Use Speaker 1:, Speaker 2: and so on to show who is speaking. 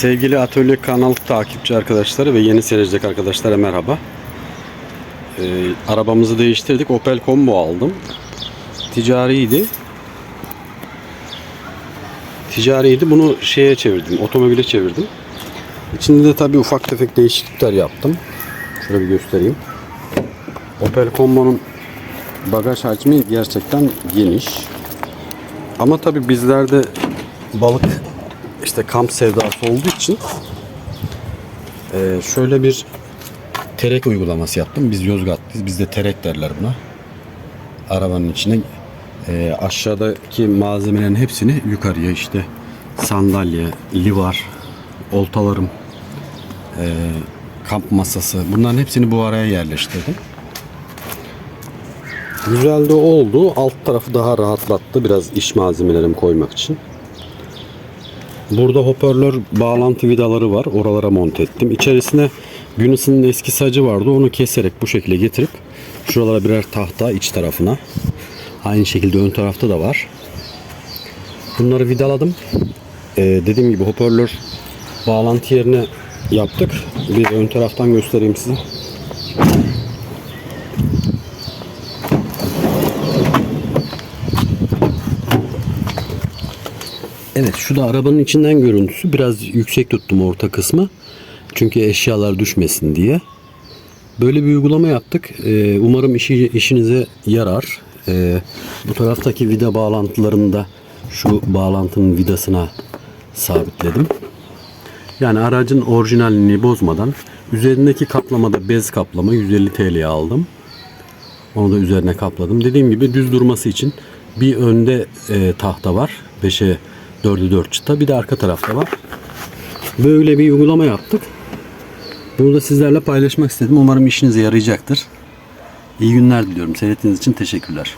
Speaker 1: Sevgili Atölye kanal takipçi arkadaşları ve yeni seyredecek arkadaşlara merhaba. Ee, arabamızı değiştirdik. Opel Combo aldım. Ticariydi. Ticariydi. Bunu şeye çevirdim. Otomobile çevirdim. İçinde de tabii ufak tefek değişiklikler yaptım. Şöyle bir göstereyim. Opel Combo'nun bagaj hacmi gerçekten geniş. Ama tabii bizlerde balık işte kamp sevdası olduğu için eee, şöyle bir terek uygulaması yaptım. Biz Yozgatlıyız. Bizde terek derler buna. Arabanın içine eee, aşağıdaki malzemelerin hepsini yukarıya işte sandalye, livar, oltalarım, eee, kamp masası bunların hepsini bu araya yerleştirdim. Güzel de oldu. Alt tarafı daha rahatlattı. Biraz iş malzemelerimi koymak için. Burada hoparlör bağlantı vidaları var. Oralara monte ettim. İçerisine ısının eski sacı vardı. Onu keserek bu şekilde getirip şuralara birer tahta iç tarafına. Aynı şekilde ön tarafta da var. Bunları vidaladım. Ee, dediğim gibi hoparlör bağlantı yerine yaptık. Bir ön taraftan göstereyim size. Evet şu da arabanın içinden görüntüsü. Biraz yüksek tuttum orta kısmı. Çünkü eşyalar düşmesin diye. Böyle bir uygulama yaptık. Ee, umarım işi, işinize yarar. Ee, bu taraftaki vida bağlantılarını da şu bağlantının vidasına sabitledim. Yani aracın orijinalini bozmadan üzerindeki kaplamada bez kaplama 150 TL'ye aldım. Onu da üzerine kapladım. Dediğim gibi düz durması için bir önde e, tahta var. 5'e 4'e 4 çıta. Bir de arka tarafta var. Böyle bir uygulama yaptık. Bunu da sizlerle paylaşmak istedim. Umarım işinize yarayacaktır. İyi günler diliyorum. Seyrettiğiniz için teşekkürler.